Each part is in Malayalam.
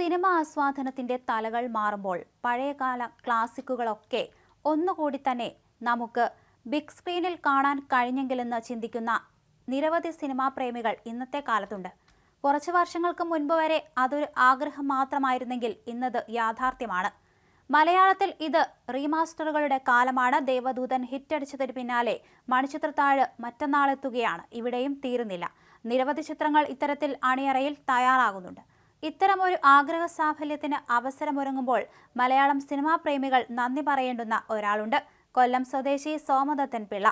സിനിമ ആസ്വാദനത്തിന്റെ തലകൾ മാറുമ്പോൾ പഴയകാല ക്ലാസിക്കുകളൊക്കെ ഒന്നുകൂടി തന്നെ നമുക്ക് ബിഗ് സ്ക്രീനിൽ കാണാൻ കഴിഞ്ഞെങ്കിലെന്ന് ചിന്തിക്കുന്ന നിരവധി സിനിമാ പ്രേമികൾ ഇന്നത്തെ കാലത്തുണ്ട്. കുറച്ച് വർഷങ്ങൾക്ക് മുൻപ് വരെ അതൊരു ആഗ്രഹം മാത്രമായിരുന്നെങ്കിൽ ഇന്നത് യാഥാർത്ഥ്യമാണ്. മലയാളത്തിൽ ഇത് റീമാസ്റ്ററുകളുടെ കാലമാണ്. ദേവദൂതൻ ഹിറ്റടിച്ചതിന് പിന്നാലെ മണിച്ചിത്രത്താഴ് മറ്റന്നാളെത്തുകയാണ്. ഇവിടെയും തീരുന്നില്ല. നിരവധി ചിത്രങ്ങൾ ഇത്തരത്തിൽ അണിയറയിൽ തയ്യാറാകുന്നുണ്ട്. ഇത്തരമൊരു ആഗ്രഹ സാഫല്യത്തിന് അവസരമൊരുങ്ങുമ്പോൾ മലയാളം സിനിമാ പ്രേമികൾ നന്ദി പറയേണ്ടുന്ന ഒരാളുണ്ട്. കൊല്ലം സ്വദേശി സോമദത്തൻ പിള്ള.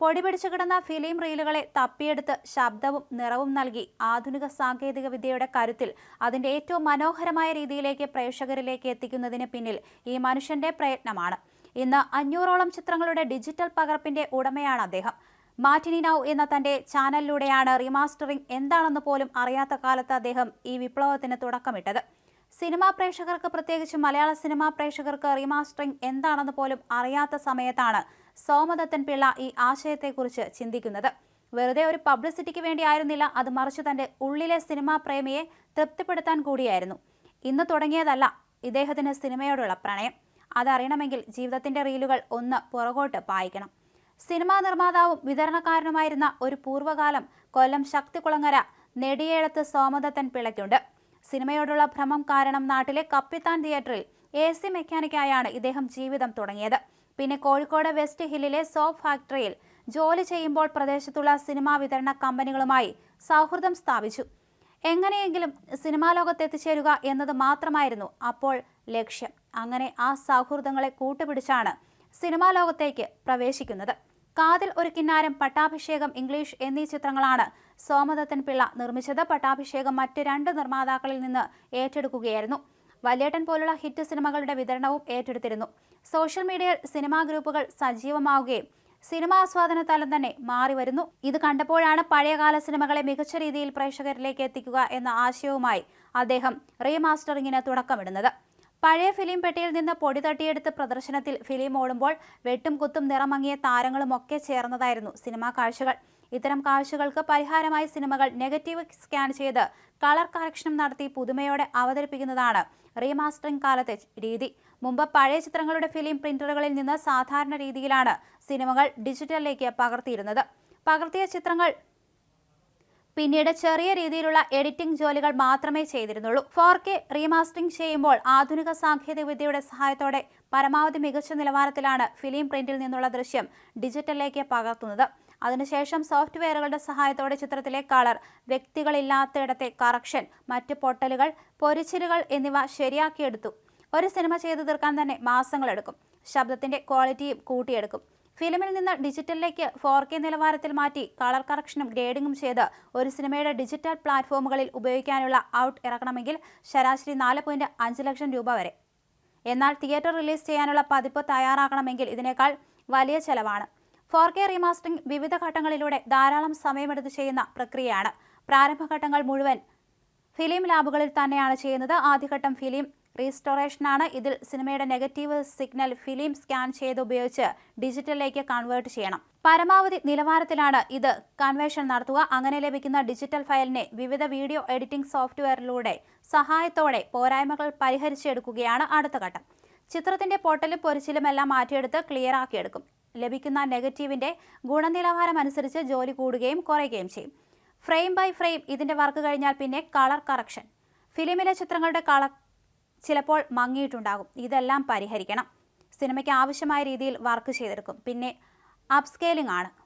പൊടി പിടിച്ചു കിടന്ന ഫിലിം റീലുകളെ തപ്പിയെടുത്ത് ശബ്ദവും നിറവും നൽകി ആധുനിക സാങ്കേതിക വിദ്യയുടെ കരുത്തിൽ അതിന്റെ ഏറ്റവും മനോഹരമായ രീതിയിലേക്ക് പ്രേക്ഷകരിലേക്ക് എത്തിക്കുന്നതിന് പിന്നിൽ ഈ മനുഷ്യന്റെ പ്രയത്നമാണ്. ഇന്ന് അഞ്ഞൂറോളം ചിത്രങ്ങളുടെ ഡിജിറ്റൽ പകർപ്പിന്റെ ഉടമയാണ് അദ്ദേഹം. മാറ്റിനി നൌ എന്ന തന്റെ ചാനലിലൂടെയാണ് റീമാസ്റ്ററിംഗ് എന്താണെന്ന് പോലും അറിയാത്ത കാലത്ത് അദ്ദേഹം ഈ വിപ്ലവത്തിന് തുടക്കമിട്ടത്. സിനിമാ പ്രേക്ഷകർക്ക് പ്രത്യേകിച്ച് മലയാള സിനിമാ പ്രേക്ഷകർക്ക് റീമാസ്റ്ററിംഗ് എന്താണെന്ന് പോലും അറിയാത്ത സമയത്താണ് സോമദത്തൻ പിള്ള ഈ ആശയത്തെക്കുറിച്ച് ചിന്തിക്കുന്നത്. വെറുതെ ഒരു പബ്ലിസിറ്റിക്ക് വേണ്ടിയായിരുന്നില്ല അത് മറിച്ച് തന്റെ ഉള്ളിലെ സിനിമാ പ്രേമിയെ തൃപ്തിപ്പെടുത്താൻ കൂടിയായിരുന്നു. ഇന്ന് തുടങ്ങിയതല്ല ഇദ്ദേഹത്തിന് സിനിമയോടുള്ള പ്രണയം. അതറിയണമെങ്കിൽ ജീവിതത്തിന്റെ റീലുകൾ ഒന്ന് പുറകോട്ട് പായിക്കണം. സിനിമാ നിർമ്മാതാവും വിതരണക്കാരനുമായിരുന്ന ഒരു പൂർവകാലം കൊല്ലം ശക്തികുളങ്ങര നെടിയേഴത്ത് സോമദത്തൻ പിളയ്ക്കുണ്ട് സിനിമയോടുള്ള ഭ്രമം കാരണം നാട്ടിലെ കപ്പിത്താൻ തിയേറ്ററിൽ എ സി മെക്കാനിക്കായാണ് ഇദ്ദേഹം ജീവിതം തുടങ്ങിയത്. പിന്നെ കോഴിക്കോട് വെസ്റ്റ് ഹില്ലിലെ സോപ്പ് ഫാക്ടറിയിൽ ജോലി ചെയ്യുമ്പോൾ പ്രദേശത്തുള്ള സിനിമാ വിതരണ കമ്പനികളുമായി സൗഹൃദം സ്ഥാപിച്ചു. എങ്ങനെയെങ്കിലും സിനിമാ ലോകത്ത് എത്തിച്ചേരുക എന്നത് മാത്രമായിരുന്നു അപ്പോൾ ലക്ഷ്യം. അങ്ങനെ ആ സൗഹൃദങ്ങളെ കൂട്ടുപിടിച്ചാണ് സിനിമാ ലോകത്തേക്ക് പ്രവേശിക്കുന്നത്. കാതിൽ ഒരു കിന്നാരം പട്ടാഭിഷേകം ഇംഗ്ലീഷ് എന്നീ ചിത്രങ്ങളാണ് സോമദത്തൻ പിള്ള നിർമ്മിച്ചത്. പട്ടാഭിഷേകം മറ്റ് രണ്ട് നിർമ്മാതാക്കളിൽ നിന്ന് ഏറ്റെടുക്കുകയായിരുന്നു. വല്യേട്ടൻ പോലുള്ള ഹിറ്റ് സിനിമകളുടെ വിതരണവും ഏറ്റെടുത്തിരുന്നു. സോഷ്യൽ മീഡിയയിൽ സിനിമാ ഗ്രൂപ്പുകൾ സജീവമാവുകയും സിനിമാ ആസ്വാദന തലം തന്നെ മാറി വരുന്നു. ഇത് കണ്ടപ്പോഴാണ് പഴയകാല സിനിമകളെ മികച്ച രീതിയിൽ പ്രേക്ഷകരിലേക്ക് എത്തിക്കുക എന്ന ആശയവുമായി അദ്ദേഹം റീമാസ്റ്ററിങ്ങിന് തുടക്കമിടുന്നത്. പഴയ ഫിലിം പെട്ടിയിൽ നിന്ന് പൊടി തട്ടിയെടുത്ത് പ്രദർശനത്തിൽ ഫിലിം ഓടുമ്പോൾ വെട്ടും കുത്തും നിറമങ്ങിയ താരങ്ങളും ഒക്കെ ചേർന്നതായിരുന്നു സിനിമാ കാഴ്ചകൾ. ഇത്തരം കാഴ്ചകൾക്ക് പരിഹാരമായി സിനിമകൾ നെഗറ്റീവ് സ്കാൻ ചെയ്ത് കളർ കറക്ഷനും നടത്തി പുതുമയോടെ അവതരിപ്പിക്കുന്നതാണ് റീമാസ്റ്ററിംഗ് കാലത്തെ രീതി. മുമ്പ് പഴയ ചിത്രങ്ങളുടെ ഫിലിം പ്രിന്ററുകളിൽ നിന്ന് സാധാരണ രീതിയിലാണ് സിനിമകൾ ഡിജിറ്റലിലേക്ക് പകർത്തിയിരുന്നത്. പകർത്തിയ ചിത്രങ്ങൾ പിന്നീട് ചെറിയ രീതിയിലുള്ള എഡിറ്റിംഗ് ജോലികൾ മാത്രമേ ചെയ്തിരുന്നുള്ളൂ. ഫോർ കെ റീമാസ്റ്ററിംഗ് ചെയ്യുമ്പോൾ ആധുനിക സാങ്കേതിക വിദ്യയുടെ സഹായത്തോടെ പരമാവധി മികച്ച നിലവാരത്തിലാണ് ഫിലിം പ്രിന്റിൽ നിന്നുള്ള ദൃശ്യം ഡിജിറ്റലിലേക്ക് പകർത്തുന്നത്. അതിനുശേഷം സോഫ്റ്റ്വെയറുകളുടെ സഹായത്തോടെ ചിത്രത്തിലെ കളർ വ്യക്തികളില്ലാത്തയിടത്തെ കറക്ഷൻ മറ്റ് പൊട്ടലുകൾ പൊരിച്ചിലുകൾ എന്നിവ ശരിയാക്കിയെടുത്തു. ഒരു സിനിമ ചെയ്തു തീർക്കാൻ തന്നെ മാസങ്ങളെടുക്കും. ശബ്ദത്തിന്റെ ക്വാളിറ്റിയും കൂട്ടിയെടുക്കും. ഫിലിമിൽ നിന്ന് ഡിജിറ്റലിലേക്ക് ഫോർ കെ നിലവാരത്തിൽ മാറ്റി കളർ കറക്ഷനും ഗ്രേഡിംഗും ചെയ്ത് ഒരു സിനിമയുടെ ഡിജിറ്റൽ പ്ലാറ്റ്ഫോമുകളിൽ ഉപയോഗിക്കാനുള്ള ഔട്ട് ഇറക്കണമെങ്കിൽ ശരാശരി നാല് പോയിന്റ് അഞ്ച് ലക്ഷം രൂപ വരെ. എന്നാൽ തിയേറ്റർ റിലീസ് ചെയ്യാനുള്ള പതിപ്പ് തയ്യാറാക്കണമെങ്കിൽ ഇതിനേക്കാൾ വലിയ ചെലവാണ്. ഫോർ കെ റീമാസ്റ്ററിംഗ് വിവിധ ഘട്ടങ്ങളിലൂടെ ധാരാളം സമയമെടുത്ത് ചെയ്യുന്ന പ്രക്രിയയാണ്. പ്രാരംഭഘട്ടങ്ങൾ മുഴുവൻ ഫിലിം ലാബുകളിൽ തന്നെയാണ് ചെയ്യുന്നത്. ആദ്യഘട്ടം ഫിലിം റീസ്റ്റോറേഷനാണ്. ഇതിൽ സിനിമയുടെ നെഗറ്റീവ് സിഗ്നൽ ഫിലിം സ്കാൻ ചെയ്ത് ഉപയോഗിച്ച് ഡിജിറ്റലിലേക്ക് കൺവേർട്ട് ചെയ്യണം. പരമാവധി നിലവാരത്തിലാണ് ഇത് കൺവേർഷൻ നടത്തുക. അങ്ങനെ ലഭിക്കുന്ന ഡിജിറ്റൽ ഫയലിനെ വിവിധ വീഡിയോ എഡിറ്റിംഗ് സോഫ്റ്റ്വെയറിലൂടെ സഹായത്തോടെ പോരായ്മകൾ പരിഹരിച്ചെടുക്കുകയാണ് അടുത്ത ഘട്ടം. ചിത്രത്തിന്റെ പൊട്ടലും പൊരിച്ചിലുമെല്ലാം മാറ്റിയെടുത്ത് ക്ലിയർ ആക്കിയെടുക്കും ലഭിക്കുന്ന നെഗറ്റീവിന്റെ ഗുണനിലവാരം അനുസരിച്ച് ജോലി കൂടുകയും കുറയുകയും ചെയ്യും. ഫ്രെയിം ബൈ ഫ്രെയിം ഇതിന്റെ വർക്ക് കഴിഞ്ഞാൽ പിന്നെ കളർ കറക്ഷൻ. ഫിലിമിലെ ചിത്രങ്ങളുടെ കളർ ചിലപ്പോൾ മങ്ങിയിട്ടുണ്ടാകും. ഇതെല്ലാം പരിഹരിക്കണം. സിനിമയ്ക്ക് ആവശ്യമായ രീതിയിൽ വർക്ക് ചെയ്തെടുക്കും. പിന്നെ അപ്സ്കെയിലിംഗ് ആണ്.